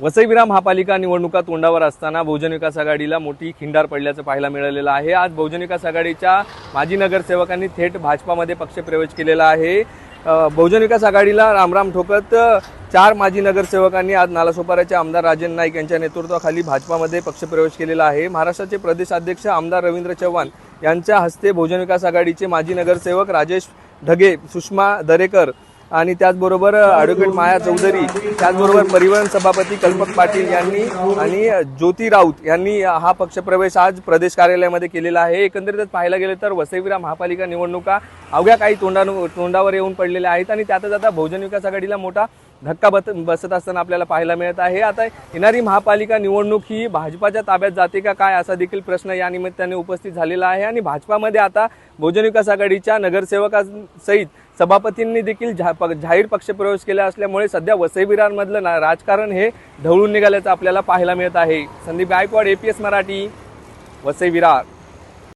वसईविरा महापालिका निवडणुका तोंडावर असताना बहुजन विकास आघाडीला मोठी खिंडार पडल्याचं पाहायला मिळालेलं आहे. आज बहुजन विकास आघाडीच्या माजी नगरसेवकांनी थेट भाजपामध्ये पक्षप्रवेश केलेला आहे. बहुजन विकास आघाडीला रामराम ठोकत चार माजी नगरसेवकांनी आज नालासोपाऱ्याचे आमदार राजन नाईक यांच्या नेतृत्वाखाली भाजपामध्ये पक्षप्रवेश केलेला आहे. महाराष्ट्राचे प्रदेश अध्यक्ष आमदार रवींद्र चव्हाण यांच्या हस्ते बहुजन विकास आघाडीचे माजी नगरसेवक राजेश ढगे सुषमा दरेकर आणि त्याचबरोबर ॲडव्होकेट माया चौधरी त्याचबरोबर परिवहन सभापती कल्पक पाटील यांनी आणि ज्योती राऊत यांनी हा पक्षप्रवेश आज प्रदेश कार्यालयामध्ये केलेला आहे. एकंदरीतच पाहायला गेलं तर वसईविरा महापालिका निवडणुका अवघ्या काही तोंडानु तोंडावर येऊन पडलेल्या आहेत आणि त्यातच आता बहुजन विकास आघाडीला मोठा धक्का बत बसत असताना आपल्याला पाहायला मिळत आहे. आता येणारी महापालिका निवडणूक ही भाजपाच्या ताब्यात जाते का काय असा देखील प्रश्न या निमित्ताने उपस्थित झालेला आहे. आणि भाजपामध्ये आता बहुजन विकास आघाडीच्या नगरसेवकांसहित सभापतींनी देखील जा प- जाहीर पक्षप्रवेश केला असल्यामुळे सध्या वसई विरारमधलं ना राजकारण हे ढवळून निघाल्याचं आपल्याला पाहायला मिळत आहे. संदीप गायकवाड एपीएस मराठी वसई विरार